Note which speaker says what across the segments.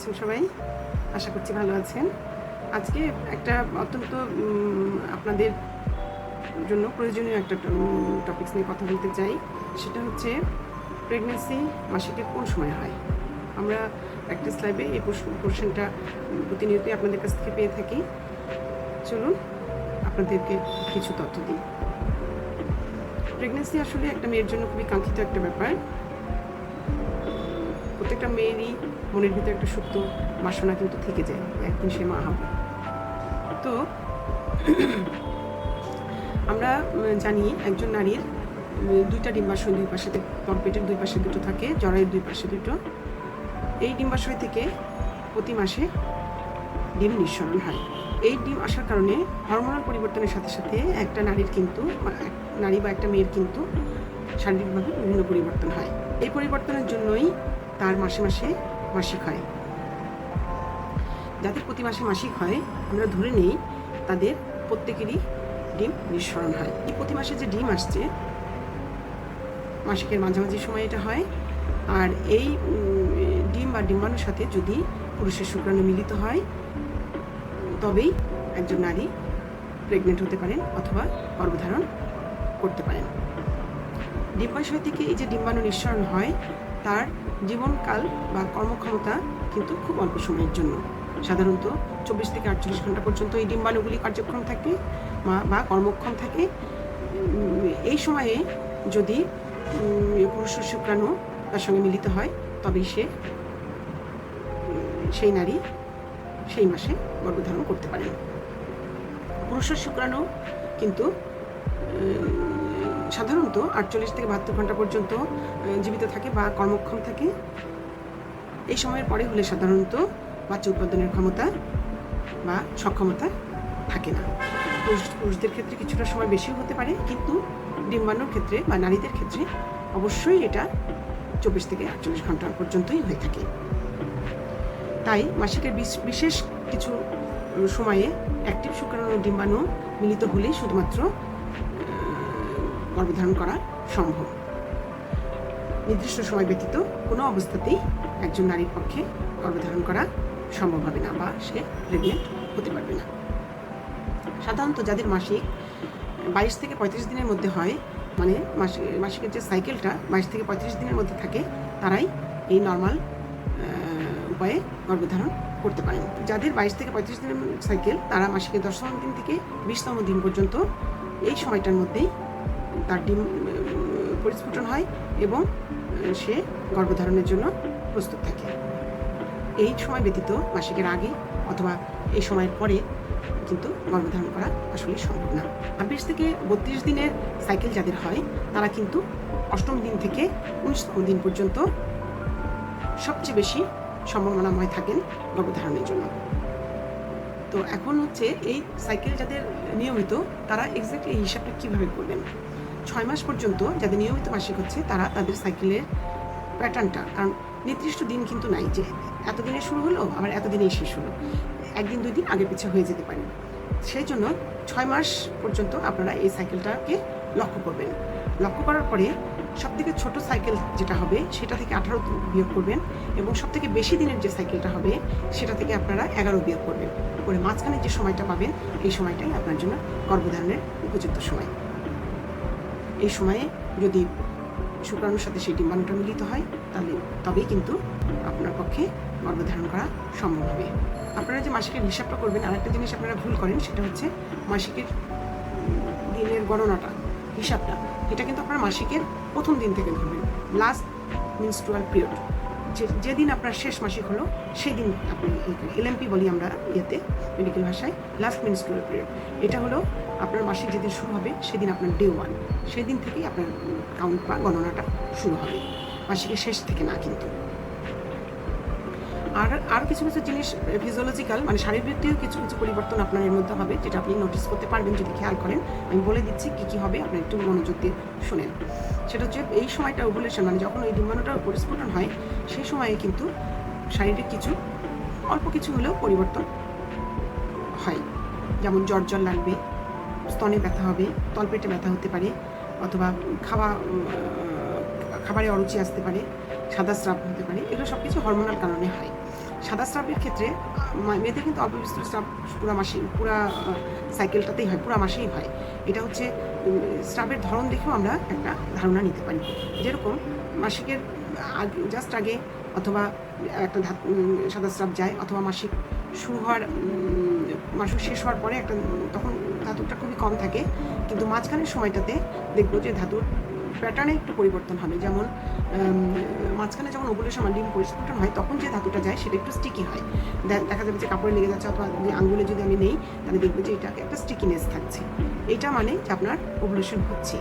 Speaker 1: আছেন সবাই? আশা করছি ভালো আছেন। আজকে একটা অত্যন্ত আপনাদের জন্য প্রয়োজনীয় একটা টপিকস নিয়ে কথা বলতে চাই। সেটা হচ্ছে প্রেগনেন্সি মাসিকের কোন সময় হয়? আমরা প্র্যাকটিস লাইভে এই কোশ্চেনটা প্রতিনিয়তই আপনাদের কাছ থেকে পেয়ে থাকি। চলুন, আপনাদেরকে কিছু তথ্য দিই। প্রেগনেন্সি আসলে একটা মেয়ের জন্য খুবই কাঙ্ক্ষিত একটা ব্যাপার। প্রত্যেকটা মেয়েরই মনের ভিতরে একটা সুপ্ত বাসনা কিন্তু থেকে যায়, একদিন সে মা হবে। তো আমরা জানি একজন নারীর দুইটা ডিম্বাশয় দুই পাশে তলপেটের দুই পাশে দুটো থাকে জরায়ুর দুই পাশে দুটো। এই ডিম্বাশয় থেকে প্রতি মাসে ডিম নিঃসরণ হয়। এই ডিম আসার কারণে হরমোনাল পরিবর্তনের সাথে সাথে একটা নারীর কিন্তু নারী বা একটা মেয়ের কিন্তু শারীরিকভাবে বিভিন্ন পরিবর্তন হয়। এই পরিবর্তনের জন্যই তার মাসে মাসে মাসিক হয়। যাদের প্রতি মাসে মাসিক হয়, আমরা ধরে নিই, তাদের প্রত্যেকেরই ডিম নিঃসরণ হয়। এই প্রতি মাসে যে ডিম আসছে, মাসিকের মাঝামাঝি সময় এটা হয়। আর এই ডিম বা ডিম্বাণুর সাথে যদি পুরুষের শুক্রাণু মিলিত হয়, তবেই একজন নারী প্রেগনেন্ট হতে পারেন অথবা গর্ভধারণ করতে পারেন। ডিম্বাশয় থেকে এই যে ডিম্বাণু নিঃসরণ হয়, তার জীবনকাল বা কর্মক্ষমতা কিন্তু খুব অল্প সময়ের জন্য। সাধারণত চব্বিশ থেকে আটচল্লিশ ঘণ্টা পর্যন্ত এই ডিম্বাণুগুলি কার্যক্রম থাকে বা- কর্মক্ষম থাকে। এই সময়ে যদি পুরুষ শুক্রাণু তার সঙ্গে মিলিত হয়, তবেই সে সেই নারী সেই মাসে গর্ভধারণ করতে পারে পুরুষ শুক্রাণু কিন্তু সাধারণত আটচল্লিশ থেকে বাহাত্তর ঘণ্টা পর্যন্ত জীবিত থাকে বা কর্মক্ষম থাকে। এই সময়ের পরে হলে সাধারণত বাচ্চা উৎপাদনের ক্ষমতা বা সক্ষমতা থাকে না। পুরুষ, পুরুষদের ক্ষেত্রে কিছুটা সময় বেশিও হতে পারে, কিন্তু ডিম্বাণুর ক্ষেত্রে বা নারীদের ক্ষেত্রে অবশ্যই এটা চব্বিশ থেকে আটচল্লিশ ঘণ্টা পর্যন্তই হয়ে থাকে। তাই মাসিকের বিশ- বিশেষ কিছু সময়ে অ্যাক্টিভ শুক্রাণু ডিম্বাণু মিলিত হলেই শুধুমাত্র গর্ভধারণ করা সম্ভব। নির্দিষ্ট সময় ব্যতীত কোনো অবস্থাতেই একজন নারীর পক্ষে গর্ভধারণ করা সম্ভব হবে না বা সে প্রেগনেন্ট হতে পারবে না। সাধারণত যাদের মাসিক বাইশ থেকে পঁয়ত্রিশ দিনের মধ্যে হয় মানে মাসিক, মাসিকের যে সাইকেলটা বাইশ থেকে পঁয়ত্রিশ দিনের মধ্যে থাকে, তারাই এই নর্মাল উপায়ে গর্ভধারণ করতে পারেন। যাদের বাইশ থেকে পঁয়ত্রিশ দিনের সাইকেল তারা মাসিকের দশম দিন থেকে বিশতম দিন পর্যন্ত এই সময়টার মধ্যেই তার ডিম পরিস্ফুটন হয় এবং সে গর্ভধারণের জন্য প্রস্তুত থাকে। এই সময় ব্যতীত মাসিকের আগে অথবা এই সময়ের পরে কিন্তু গর্ভধারণ করা আসলে সম্ভব না। ছাব্বিশ থেকে বত্রিশ দিনের সাইকেল যাদের হয়, তারা কিন্তু অষ্টম দিন থেকে উনিশতম দিন পর্যন্ত সবচেয়ে বেশি সম্ভাবনাময় থাকেন গর্ভধারণের জন্য। তো এখন হচ্ছে এই সাইকেল যাদের নিয়মিত, তারা এক্স্যাক্টলি এই হিসাবটা কীভাবে করবেন? ছয় মাস পর্যন্ত যাদের নিয়মিত মাসিক হচ্ছে, তারা তাদের সাইকেলের প্যাটার্নটা কারণ নির্দিষ্ট দিন কিন্তু নাই যে এতদিনে শুরু হলো, আবার এতদিনেই শেষ হলো। একদিন, দুই দিন আগে পিছিয়ে হয়ে যেতে পারে। সেই জন্য ছয় মাস পর্যন্ত আপনারা এই সাইকেলটাকে লক্ষ্য করবেন। লক্ষ্য করার পরে সব থেকে ছোট সাইকেল যেটা হবে, সেটা থেকে আঠারো বিয়োগ করবেন এবং সব থেকে বেশি দিনের যে সাইকেলটা হবে, সেটা থেকে আপনারা এগারো বিয়োগ করবেন। করে মাঝখানে যে সময়টা পাবেন, এই সময়টাই আপনার জন্য গর্ভধারণের উপযুক্ত সময়। এই সময়ে যদি শুক্রাণুর সাথে সেই ডিম্বাণুটা মিলিত হয়, তাহলে তবেই কিন্তু আপনার পক্ষে গর্ভধারণ করা সম্ভব হবে। আপনারা যে মাসিকের হিসাবটা করবেন আর একটা জিনিস আপনারা ভুল করেন, সেটা হচ্ছে মাসিকের দিনের গণনাটা, হিসাবটা। এটা কিন্তু আপনার মাসিকের প্রথম দিন থেকে ধরবেন লাস্ট মিনস্ট্রুয়াল পিরিয়ড যে, যেদিন আপনার শেষ মাসিক হলো সেই দিন আপনি এলএমপি বলি আমরা ইয়েতে মেডিকেল ভাষায় লাস্ট মিনস্ট্রুয়াল পিরিয়ড এটা হলো আপনার মাসিক যেদিন শুরু হবে, সেদিন আপনার ডে ওয়ান সেই দিন থেকেই আপনার কাউন্ট বা গণনাটা শুরু হবে। মাসিকের শেষ থেকে না কিন্তু। আর আর কিছু কিছু জিনিস ফিজিওলজিক্যাল মানে শারীরবৃত্তীয় কিছু কিছু পরিবর্তন আপনার এর মধ্যে হবে, যেটা আপনি নোটিস করতে পারবেন যদি খেয়াল করেন। আমি বলে দিচ্ছি কী কী হবে, আপনার একটু মনোযোগ দিয়ে শোনেন। সেটা হচ্ছে এই সময়টা ওভুলেশন মানে যখন ওই ডিম্বাণুটার পরিস্ফুটন হয়, সেই সময়ে কিন্তু শারীরিক কিছু, অল্প কিছু হলেও পরিবর্তন হয়। যেমন জ্বর জ্বর লাগবে স্তনে ব্যথা হবে, তলপেটে ব্যথা হতে পারে অথবা খাওয়া খাবারে অরুচি আসতে পারে, সাদা স্রাব হতে পারে, এগুলো সব কিছু হরমোনাল কারণে হয়। সাদা স্রাবের ক্ষেত্রে মেয়েদের কিন্তু অল্প বিস্তর স্রাব পুরা মাসে পুরা সাইকেলটাতেই হয়, পুরা মাসেই হয়। এটা হচ্ছে স্রাবের ধরন দেখেও আমরা একটা ধারণা নিতে পারি। যেরকম মাসিকের আগে জাস্ট আগে অথবা একটা সাদা স্রাব যায় অথবা মাসিক শুরু হওয়ার মাসিক শেষ হওয়ার পরে একটা, তখন ধাতুটা খুবই কম থাকে, কিন্তু মাঝখানের সময়টাতে দেখব যে ধাতুর প্যাটার্নে একটু পরিবর্তন হবে। যেমন মাঝখানে যখন ওভুলেশন ডিম পরিস্ফুটন হয়, তখন যে ধাতুটা যায় সেটা একটু স্টিকি হয়। দেখা যাবে যে কাপড়ে লেগে যাচ্ছে অথবা যে আঙ্গুলে যদি আমি নেই, তাহলে দেখব যে এটা একটা স্টিকিনেস থাকছে। এটা মানে যে আপনার ওভুলেশন হচ্ছে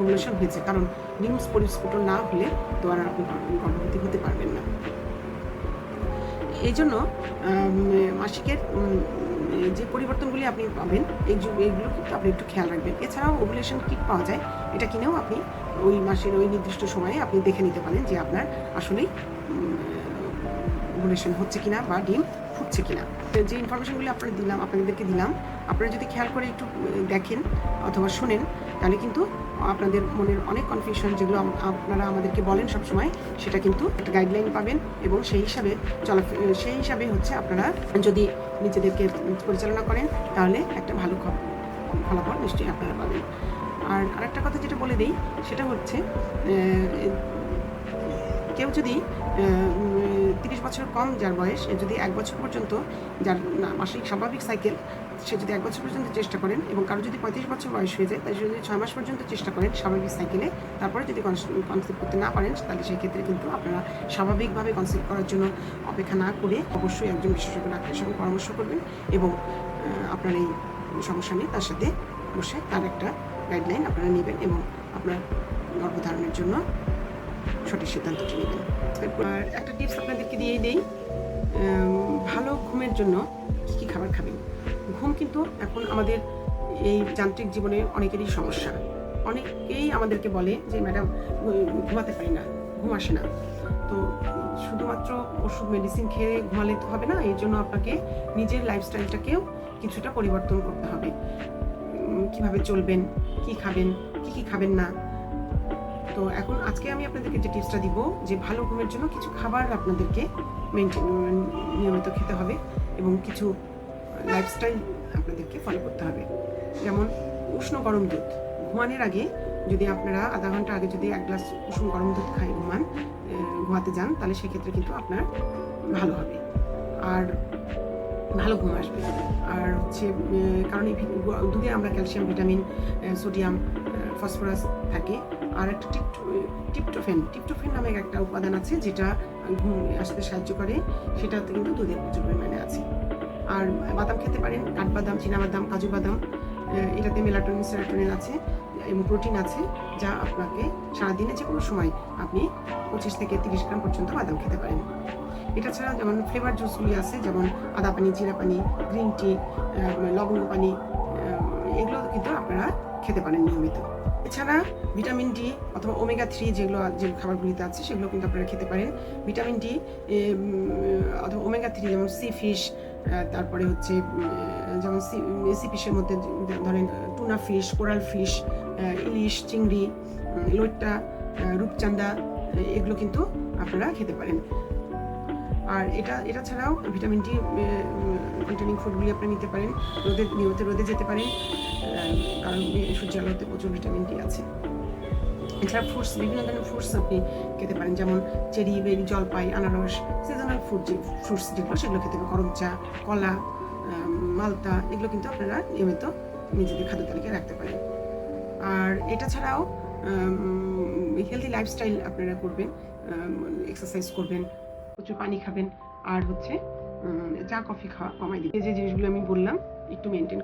Speaker 1: ওভুলেশন হয়েছে। কারণ ডিমস পরিস্ফুটন না হলে তো আর আপনি গর্ভবতী হতে পারবেন না। এই জন্য মাসিকের যে পরিবর্তনগুলি আপনি পাবেন, এই যে- এইগুলো কিন্তু আপনি একটু খেয়াল রাখবেন। এছাড়াও ওভুলেশন কিট পাওয়া যায়। এটা কিনেও আপনি ওই মাসের ওই নির্দিষ্ট সময়ে আপনি দেখে নিতে পারেন যে আপনার আসলেই ওভুলেশন হচ্ছে কিনা বা ডিম ফুটছে কিনা। যে ইনফরমেশনগুলি আপনার দিলাম, আপনাদেরকে দিলাম, আপনারা যদি খেয়াল করে একটু দেখেন অথবা শোনেন, তাহলে কিন্তু আপনাদের মনের অনেক কনফিউশন যেগুলো আপনারা আমাদেরকে বলেন সবসময়, সেটা কিন্তু একটা গাইডলাইন পাবেন এবং সেই হিসাবে চলা সেই হিসাবে হচ্ছে আপনারা যদি নিজেদেরকে পরিচালনা করেন, তাহলে একটা ভালো ফলাফল নিশ্চয়ই আপনারা পাবেন। আর আরেকটা কথা যেটা বলে দিই, সেটা হচ্ছে কেউ যদি তিরিশ বছর কম যার বয়স যদি এক বছর পর্যন্ত যার মাসিক স্বাভাবিক সাইকেল সে যদি এক বছর পর্যন্ত চেষ্টা করেন এবং কারও যদি পঁয়ত্রিশ বছর বয়স হয়ে যায় তাহলে যদি ছয় মাস পর্যন্ত চেষ্টা করেন স্বাভাবিক সাইকেলে তারপরে যদি কনসেপ্ট করতে না পারেন, তাহলে সেই ক্ষেত্রে কিন্তু আপনারা স্বাভাবিকভাবে কনসেপ্ট করার জন্য অপেক্ষা না করে অবশ্যই একজন বিশেষজ্ঞ ডাক্তারের সঙ্গে পরামর্শ করবেন এবং আপনার এই সমস্যা নিয়ে তার সাথে বসে তার একটা গাইডলাইন আপনারা নেবেন এবং আপনার গর্ভধারণের জন্য সঠিক সিদ্ধান্তটি নেবেন। একটা টিপস আপনাদেরকে দিয়েই দেই ভালো ঘুমের জন্য কী কী খাবার খাবেন? ঘুম কিন্তু এখন আমাদের এই যান্ত্রিক জীবনে অনেকেরই সমস্যা। অনেকেই আমাদেরকে বলে যে, ম্যাডাম ঘুমাতে পারি না, ঘুম আসে না। তো শুধুমাত্র ওষুধ মেডিসিন খেয়ে ঘুমালে তো হবে না এই জন্য আপনাকে নিজের লাইফস্টাইলটাকেও কিছুটা পরিবর্তন করতে হবে। কীভাবে চলবেন, কি খাবেন, কি কি খাবেন না? তো এখন আজকে আমি আপনাদেরকে যে টিপসটা দিব, যে ভালো ঘুমের জন্য কিছু খাবার আপনাদেরকে মেনটেন নিয়মিত খেতে হবে এবং কিছু লাইফস্টাইল আপনাদেরকে ফলো করতে হবে। যেমন উষ্ণ গরম দুধ। ঘুমানোর আগে যদি আপনারা আধা ঘণ্টা আগে যদি এক গ্লাস উষ্ণ গরম দুধ খাই ঘুমান ঘুমাতে যান, তাহলে সেক্ষেত্রে কিন্তু আপনার ভালো হবে। আর ভালো ঘুম আসবে। আর হচ্ছে কারণ এই দুধে আমরা ক্যালসিয়াম, ভিটামিন সোডিয়াম ফসফরাস থাকে। আর একটা টিপ- টিপটোফেন টিপটোফেন নামে একটা উপাদান আছে, যেটা ঘুম আসতে সাহায্য করে। সেটাতে কিন্তু দুধে প্রচুর পরিমাণে আছে। আর বাদাম খেতে পারেন, কাঠবাদাম, চীনাবাদাম কাজু বাদাম এটাতে মেলাটোনিন সেরাটোনিন আছে এবং প্রোটিন আছে, যা আপনাকে সারাদিনে যে কোনো সময় আপনি পঁচিশ থেকে তিরিশ গ্রাম পর্যন্ত বাদাম খেতে পারেন। এটা ছাড়া যেমন ফ্লেভার জুসগুলি আছে, যেমন আদা পানি, জিরা পানি গ্রিন টি লবণ পানি এগুলো কিন্তু আপনারা খেতে পারেন নিয়মিত। এছাড়া ভিটামিন ডি অথবা ওমেগা থ্রি যেগুলো, যে খাবারগুলিতে আছে, সেগুলো কিন্তু আপনারা খেতে পারেন। ভিটামিন ডি অথবা ওমেগা থ্রি যেমন সি ফিশ তারপরে হচ্ছে যেমন সি মধ্যে ধরেন টুনা ফিশ কোরাল ফিশ ইলিশ চিংড়ি আহ, রূপচান্দা এগুলো কিন্তু আপনারা খেতে পারেন। আর এটা এটা ছাড়াও ভিটামিন ডি ভিটামিন ফুডগুলি আপনি নিতে পারেন। রোদে নিয়মিত রোদে যেতে পারেন কারণ সূর্যের আলোতে প্রচুর ভিটামিন ডি আছে। এছাড়া ফ্রুটস বিভিন্ন ধরনের ফ্রুটস আপনি খেতে পারেন, যেমন চেরি, বেরি, জলপাই, আনারস সিজনাল ফুড যে ফ্রুটস যেগুলো, সেগুলো খেতে পারেন। করম চা, কলা মালতা, এগুলো কিন্তু আপনারা নিয়মিত নিজেদের খাদ্য তালিকায় রাখতে পারেন। আর এটা ছাড়াও হেলদি লাইফস্টাইল আপনারা করবেন এক্সারসাইজ করবেন, প্রচুর পানি খাবেন, আর হচ্ছে চা কফি খাওয়া কমাই দিবে যে জিনিসগুলো আমি বললাম, একটু মেনটেন